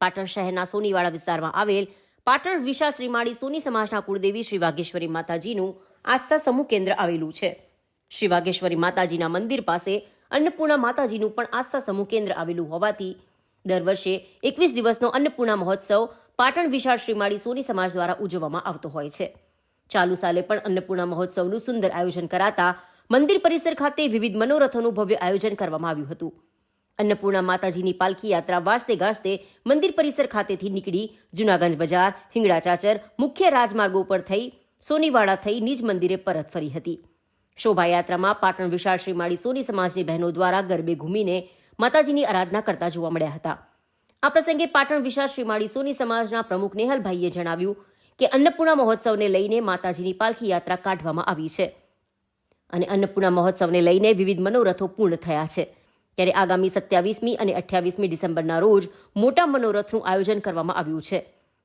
પાટણ શહેરના સોનીવાડા વિસ્તારમાં આવેલ પાટણ વિશા શ્રીમાળી સોની સમાજના કુળદેવી શ્રી વાઘેશ્વરી માતાજીનું આસ્થા સમૂહ કેન્દ્ર આવેલું છે. શ્રી વાઘેશ્વરી માતાજીના મંદિર પાસે અન્નપૂર્ણા માતાજીનું પણ આસ્થા સમૂહ કેન્દ્ર આવેલું હોવાથી દર વર્ષે એકવીસ દિવસનો અન્નપૂર્ણા મહોત્સવ પાટણ વિશાળ શ્રીમાળી સોની સમાજ દ્વારા ઉજવવામાં આવતો હોય છે. ચાલુ સાલે પણ અન્નપૂર્ણા મહોત્સવનું સુંદર આયોજન કરાતા મંદિર પરિસર ખાતે વિવિધ મનોરથોનું ભવ્ય આયોજન કરવામાં આવ્યું હતું. અન્નપૂર્ણા માતાજીની પાલખી યાત્રા વાજતે ગાજતે મંદિર પરિસર ખાતેથી નીકળી જુનાગંજ બજાર, હિંગળા ચાચર, મુખ્ય રાજમાર્ગો પર થઈ સોનીવાડા થઈ નિજ મંદિરે પરત ફરી હતી. શોભાયાત્રામાં પાટણ વિશાળ શ્રીમાળી સોની સમાજની બહેનો દ્વારા ગરબે ઘૂમીને માતાજીની આરાધના કરતા જોવા મળ્યા હતા. આ પ્રસંગે પાટણ વિશાળ શ્રીમાળી સોની સમાજના પ્રમુખ નેહલભાઈએ જણાવ્યું કે અન્નપૂર્ણા મહોત્સવને લઈને માતાજીની પાલખી યાત્રા કાઢવામાં આવી છે. અને અન્નપૂર્ણા મહોત્સવને લઈને વિવિધ મનોરથો પૂર્ણ થયા છે. ત્યારે આગામી સત્યાવીસમી અને અઠ્યાવીસમી ડિસેમ્બરના રોજ મોટા મનોરથનું આયોજન કરવામાં આવ્યું છે,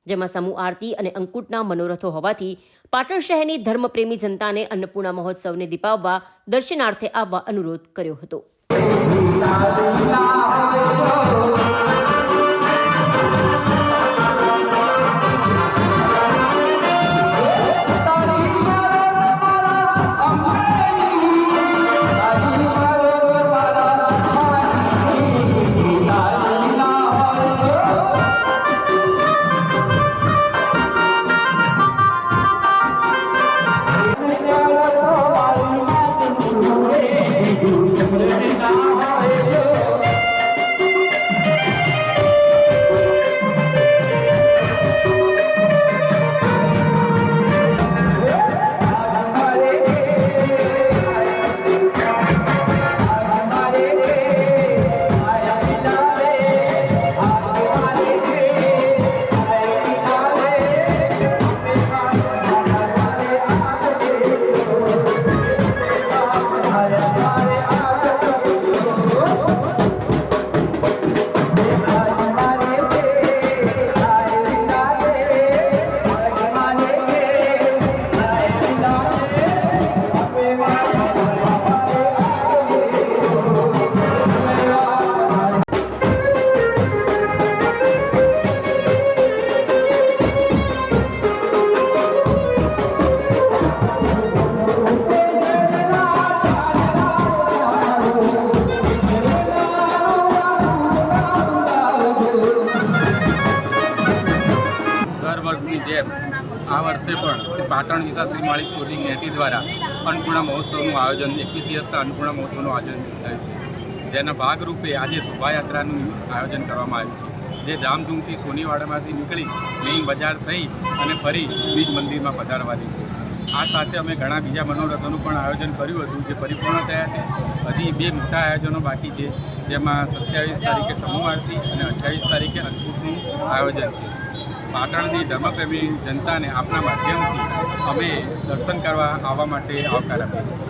જેમાં સમૂહ આરતી અને અંકુટના મનોરથો હોવાથી પાટણ શહેરની ધર્મપ્રેમી જનતાને અન્નપૂર્ણા મહોત્સવને દીપાવવા, દર્શનાર્થે આવવા અનુરોધ કર્યો હતો. વર્ષની જેમ આ વર્ષે પણ શ્રી પાટણ વિશા શ્રીમાળી સ્પોર્ટિંગ નેટી દ્વારા અન્નપૂર્ણા મહોત્સવનું આયોજન એકવીસ દિવસના અન્નપૂર્ણા મહોત્સવનું આયોજન થયું છે. જેના ભાગરૂપે આજે શોભાયાત્રાનું આયોજન કરવામાં આવ્યું છે. જે ધામધૂમથી સોનીવાડામાંથી નીકળી મેઇન બજાર થઈ અને ફરી બીજ મંદિરમાં પધારવાની છે. આ સાથે અમે ઘણા બીજા મનોરથોનું પણ આયોજન કર્યું હતું, જે પરિપૂર્ણ થયા છે. હજી બે મોટા આયોજનો બાકી છે, જેમાં સત્યાવીસ તારીખે સમૂહ આરતી અને અઠ્યાવીસ તારીખે અન્નકૂટનું આયોજન છે. પાટણની ધર્મપ્રેમી જનતાને આપના માધ્યમથી અમે દર્શન કરવા આવવા માટે આવકાર આપીએ છીએ